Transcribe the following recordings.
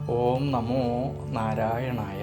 ഓം നമോ നാരായണായ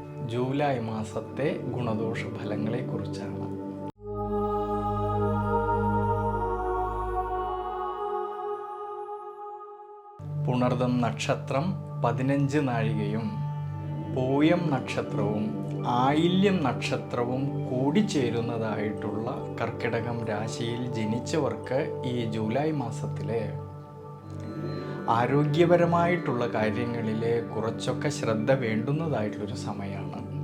ജൂലൈ മാസത്തെ ഗുണദോഷ ഫലങ്ങളെക്കുറിച്ചാണ് പുണർദം നക്ഷത്രം പതിനഞ്ച് നാഴികയും പൂയം നക്ഷത്രവും ആയില്യം നക്ഷത്രവും കൂടിച്ചേരുന്നതായിട്ടുള്ള കർക്കിടകം രാശിയിൽ ജനിച്ചവർക്ക് ഈ ജൂലൈ മാസത്തിലെ ആരോഗ്യപരമായിട്ടുള്ള കാര്യങ്ങളിൽ കുറച്ചൊക്കെ ശ്രദ്ധ വേണ്ടുന്നതായിട്ടുള്ളൊരു സമയമാണ്.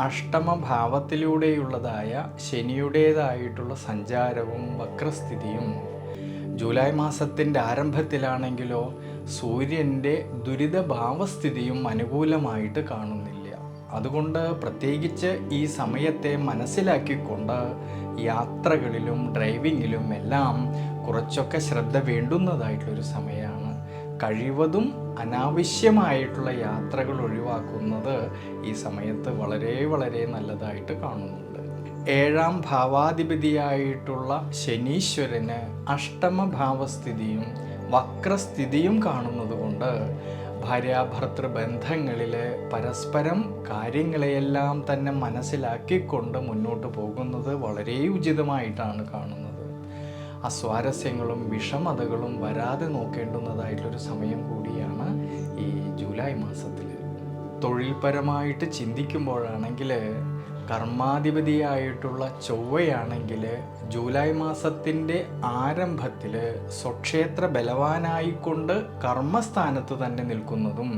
അഷ്ടമഭാവത്തിലൂടെയുള്ളതായ ശനിയുടേതായിട്ടുള്ള സഞ്ചാരവും വക്രസ്ഥിതിയും ജൂലൈ മാസത്തിന്റെ ആരംഭത്തിലാണെങ്കിലോ സൂര്യന്റെ ദുരിതഭാവസ്ഥിതിയും അനുകൂലമായിട്ട് കാണുന്നില്ല. അതുകൊണ്ട് പ്രത്യേകിച്ച് ഈ സമയത്തെ മനസ്സിലാക്കിക്കൊണ്ട് യാത്രകളിലും ഡ്രൈവിങ്ങിലും എല്ലാം കുറച്ചൊക്കെ ശ്രദ്ധ വേണ്ടുന്നതായിട്ടുള്ളൊരു സമയമാണ്. കഴിവതും അനാവശ്യമായിട്ടുള്ള യാത്രകൾ ഒഴിവാക്കുന്നത് ഈ സമയത്ത് വളരെ വളരെ നല്ലതായിട്ട് കാണുന്നുണ്ട്. ഏഴാം ഭാവാധിപതിയായിട്ടുള്ള ശനീശ്വരന് അഷ്ടമഭാവസ്ഥിതിയും വക്രസ്ഥിതിയും കാണുന്നത് കൊണ്ട് ഭാര്യാഭർത്തൃ ബന്ധങ്ങളിൽ പരസ്പരം കാര്യങ്ങളെയെല്ലാം തന്നെ മനസ്സിലാക്കിക്കൊണ്ട് മുന്നോട്ട് പോകുന്നത് വളരെ ഉചിതമായിട്ടാണ് കാണുന്നത്. അസ്വാരസ്യങ്ങളും വിഷമതകളും വരാതെ നോക്കേണ്ടുന്നതായിട്ടുള്ളൊരു സമയം കൂടിയാണ് ഈ ജൂലൈ മാസത്തിൽ തൊഴിൽപരമായിട്ട് ചിന്തിക്കുമ്പോഴാണെങ്കിൽ കർമാധിപതിയായിട്ടുള്ള ചൊവ്വയാണെങ്കിൽ ജൂലൈ മാസത്തിന്റെ ആരംഭത്തിൽ സ്വക്ഷേത്ര ബലവാനായിക്കൊണ്ട് കർമ്മസ്ഥാനത്ത് തന്നെ നിൽക്കുന്നതും.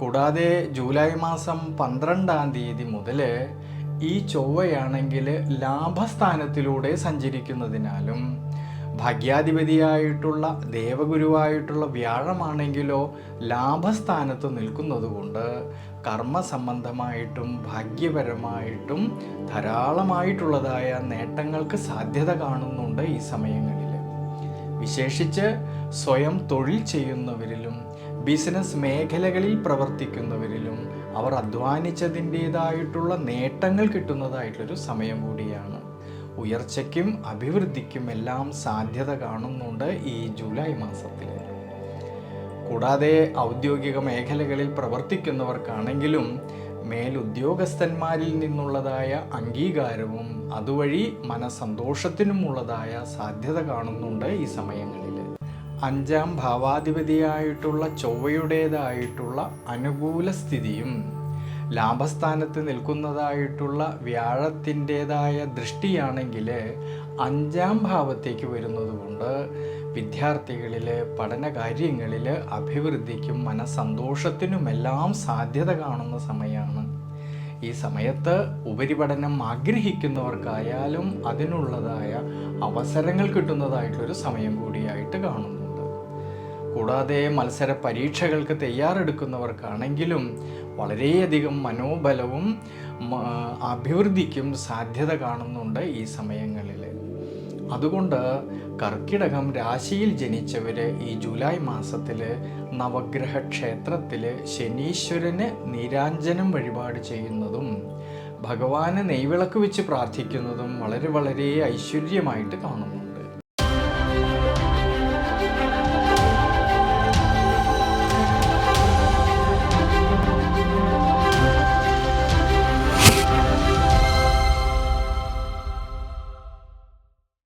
കൂടാതെ ജൂലൈ മാസം പന്ത്രണ്ടാം തീയതി മുതൽ ഈ ചൊവ്വയാണെങ്കിൽ ലാഭസ്ഥാനത്തിലൂടെ സഞ്ചരിക്കുന്നതിനാലും ഭാഗ്യാധിപതിയായിട്ടുള്ള ദേവഗുരുവായിട്ടുള്ള വ്യാഴമാണെങ്കിലോ ലാഭസ്ഥാനത്ത് നിൽക്കുന്നതുകൊണ്ട് കർമ്മസംബന്ധമായിട്ടും ഭാഗ്യപരമായിട്ടും ധാരാളമായിട്ടുള്ളതായ നേട്ടങ്ങൾക്ക് സാധ്യത കാണുന്നുണ്ട് ഈ സമയങ്ങളിൽ. വിശേഷിച്ച് സ്വയം തൊഴിൽ ചെയ്യുന്നവരിലും ബിസിനസ് മേഖലകളിൽ പ്രവർത്തിക്കുന്നവരിലും അവർ അധ്വാനിച്ചതിന്റേതായിട്ടുള്ള നേട്ടങ്ങൾ കിട്ടുന്നതായിട്ടുള്ളൊരു സമയം കൂടിയാണ്. ഉയർച്ചയ്ക്കും അഭിവൃദ്ധിക്കും എല്ലാം സാധ്യത കാണുന്നുണ്ട് ഈ ജൂലൈ മാസത്തിൽ കൂടാതെ ഔദ്യോഗിക മേഖലകളിൽ പ്രവർത്തിക്കുന്നവർക്കാണെങ്കിലും മേലുദ്യോഗസ്ഥന്മാരിൽ നിന്നുള്ളതായ അംഗീകാരവും അതുവഴി മനസന്തോഷത്തിനുമുള്ളതായ സാധ്യത കാണുന്നുണ്ട് ഈ സമയങ്ങളിൽ. അഞ്ചാം ഭാവാധിപതിയായിട്ടുള്ള ചൊവ്വയുടേതായിട്ടുള്ള അനുകൂല സ്ഥിതിയും ലാഭസ്ഥാനത്ത് നിൽക്കുന്നതായിട്ടുള്ള വ്യാഴത്തിന്റെതായ ദൃഷ്ടിയാണെങ്കിൽ അഞ്ചാം ഭാവത്തേക്ക് വരുന്നതുകൊണ്ട് വിദ്യാർത്ഥികളിൽ പഠന കാര്യങ്ങളിൽ അഭിവൃദ്ധിക്കും മനസന്തോഷത്തിനുമെല്ലാം സാധ്യത കാണുന്ന സമയമാണ്. ഈ സമയത്ത് ഉപരിപഠനം ആഗ്രഹിക്കുന്നവർക്കായാലും അതിനുള്ളതായ അവസരങ്ങൾ കിട്ടുന്നതായിട്ടൊരു സമയം കൂടിയായിട്ട് കാണുന്നുണ്ട് കൂടാതെ മത്സര പരീക്ഷകൾക്ക് തയ്യാറെടുക്കുന്നവർക്കാണെങ്കിലും വളരെയധികം മനോബലവും അഭിവൃദ്ധിക്കും സാധ്യത കാണുന്നുണ്ട് ഈ സമയങ്ങളിൽ അതുകൊണ്ട് കർക്കിടകം രാശിയിൽ ജനിച്ചവർ ഈ ജൂലൈ മാസത്തിൽ നവഗ്രഹ ക്ഷേത്രത്തിൽ ശനീശ്വരന് നീരാഞ്ജനം വഴിപാട് ചെയ്യുന്നതും ഭഗവാന് നെയ്വിളക്ക് വെച്ച് പ്രാർത്ഥിക്കുന്നതും വളരെ വളരെ ഐശ്വര്യമായിട്ട് കാണുന്നു.